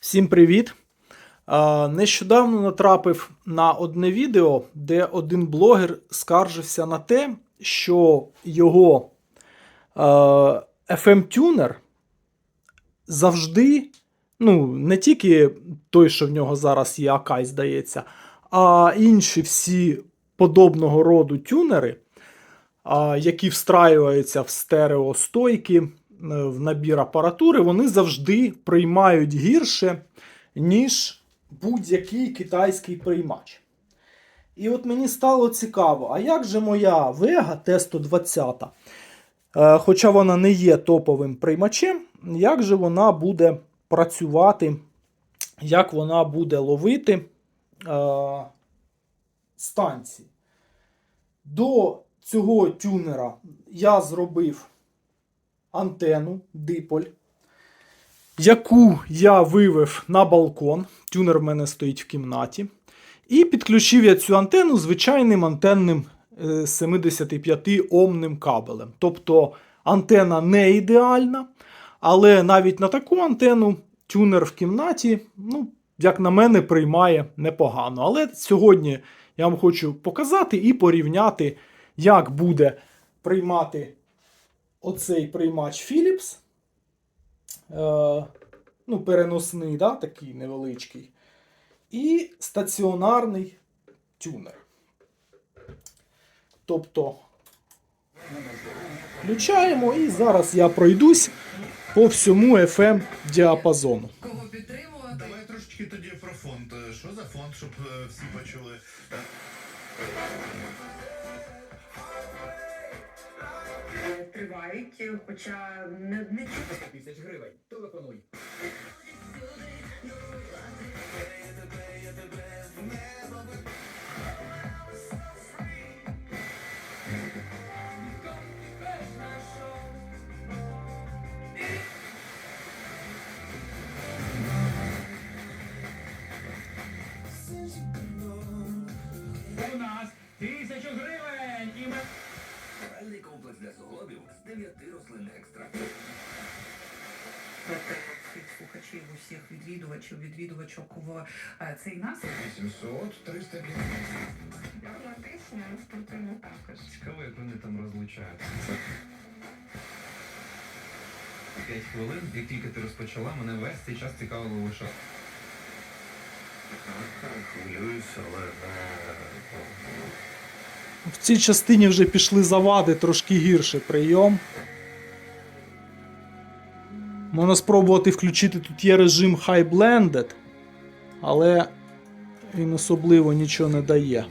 Всім привіт! Нещодавно натрапив на одне відео, де один блогер скаржився на те, що його FM-тюнер завжди, ну, не тільки той, що в нього зараз є Акай, здається, а інші всі подобного роду тюнери, які встраюються в стереостойки, в набір апаратури, вони завжди приймають гірше, ніж будь-який китайський приймач. І от мені стало цікаво, а як же моя Vega T120, е, хоча вона не є топовим приймачем, як же вона буде працювати, як вона буде ловити е, станції? До цього тюнера я зробив антенну диполь, яку я вивев на балкон. Тюнер в мене стоїть в кімнаті. І підключив я цю антенну звичайним антенним е, 75 омним кабелем. Тобто антенна не ідеальна, але навіть на таку антенну тюнер в кімнаті, ну, як на мене, приймає непогано. Але сьогодні я вам хочу показати і порівняти, як буде приймати оцей приймач Philips. Е, ну, переносний, да, такий невеличкий. І стаціонарний тюнер. Тобто включаємо і зараз я пройдусь по всьому FM діапазону. Кого підтримувати? Давай трошечки тоді про фонд. Е, Що за фонд, щоб е, всі почули? Тривають, е, хоча не, не тисяч гривень. Телефонуй. У нас тисячу гривень! І ми... Натуральний комплекс для суглобів з 9 рослинних екстрактів. слухачів, усіх відвідувачів, відвідувачок в е, цей настрій. 800, 300 Атлантична, спортивна також. Цікаво, як вони там розлучаються. П'ять хвилин, як тільки ти розпочала, мене весь цей час цікавило лише. Хвилююсь, але В цій частині вже пішли завади, трошки гірше прийом. Можна спробувати включити тут є режим High Blended, але він особливо нічого не дає.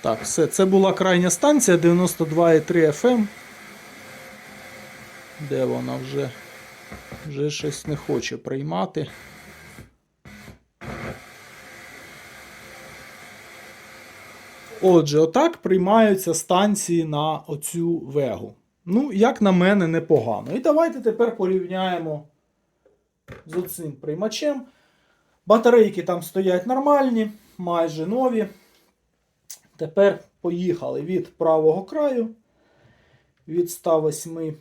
Так, все, це була крайня станція 92,3 FM. Де вона вже? Вже щось не хоче приймати. Отже, отак приймаються станції на оцю вегу. Ну, як на мене, непогано. І давайте тепер порівняємо з оцим приймачем. Батарейки там стоять нормальні, майже нові. Тепер поїхали від правого краю від 108.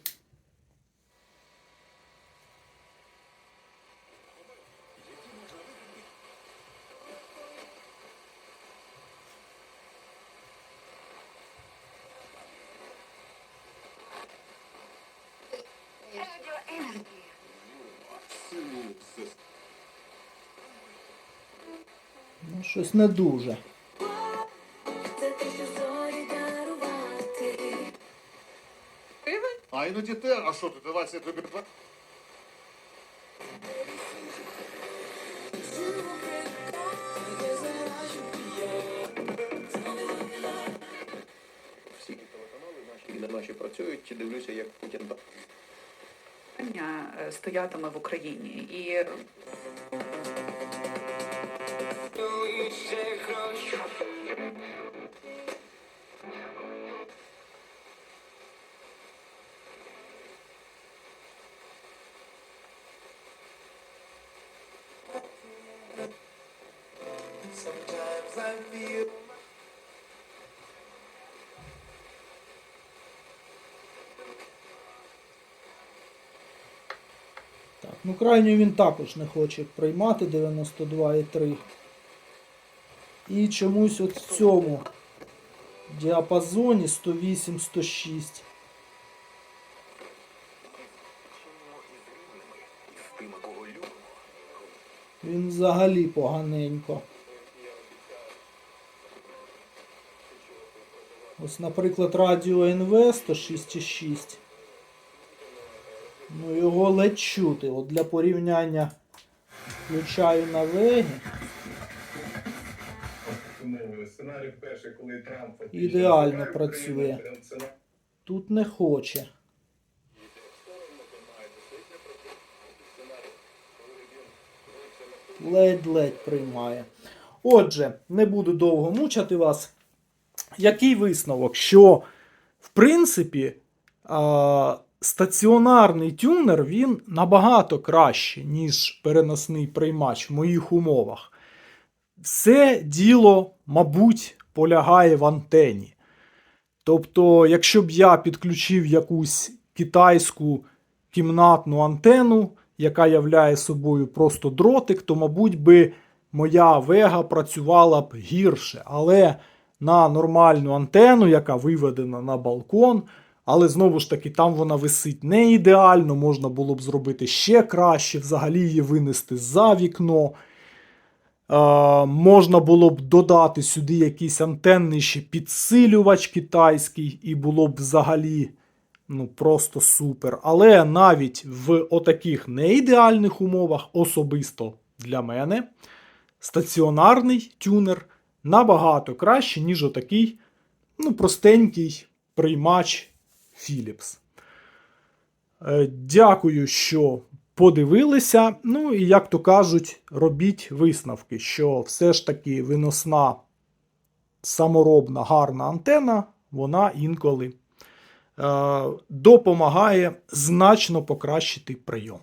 Ну, щось не дуже. Це те, що зорі дарувати. А іноді те, а що ти, давай це тобі. всі телеканали наші на наші працюють, чи дивлюся, як Путін Питання е, стоятиме в Україні. І Так, ну крайню він також не хоче приймати 92,3. І чомусь от в цьому діапазоні 108-106. Він взагалі поганенько. Ось, наприклад, радіо НВ 106,6. Ну, його ледь чути. От для порівняння включаю на вегі. Ідеально працює. Тут не хоче. Ледь-ледь приймає. Отже, не буду довго мучати вас. Який висновок? Що, в принципі, а, стаціонарний тюнер він набагато краще, ніж переносний приймач в моїх умовах. Все діло, мабуть, полягає в антені. Тобто, якщо б я підключив якусь китайську кімнатну антену, яка являє собою просто дротик, то, мабуть, би моя вега працювала б гірше. Але на нормальну антену, яка виведена на балкон, але знову ж таки, там вона висить не ідеально, можна було б зробити ще краще, взагалі її винести за вікно. Е, можна було б додати сюди якийсь антенний ще підсилювач китайський, і було б взагалі ну, просто супер. Але навіть в отаких неідеальних умовах, особисто для мене, стаціонарний тюнер набагато краще, ніж отакий ну, простенький приймач Philips. Е, Дякую, що подивилися. Ну і як то кажуть, робіть висновки, що все ж таки виносна саморобна гарна антена, вона інколи е, допомагає значно покращити прийом.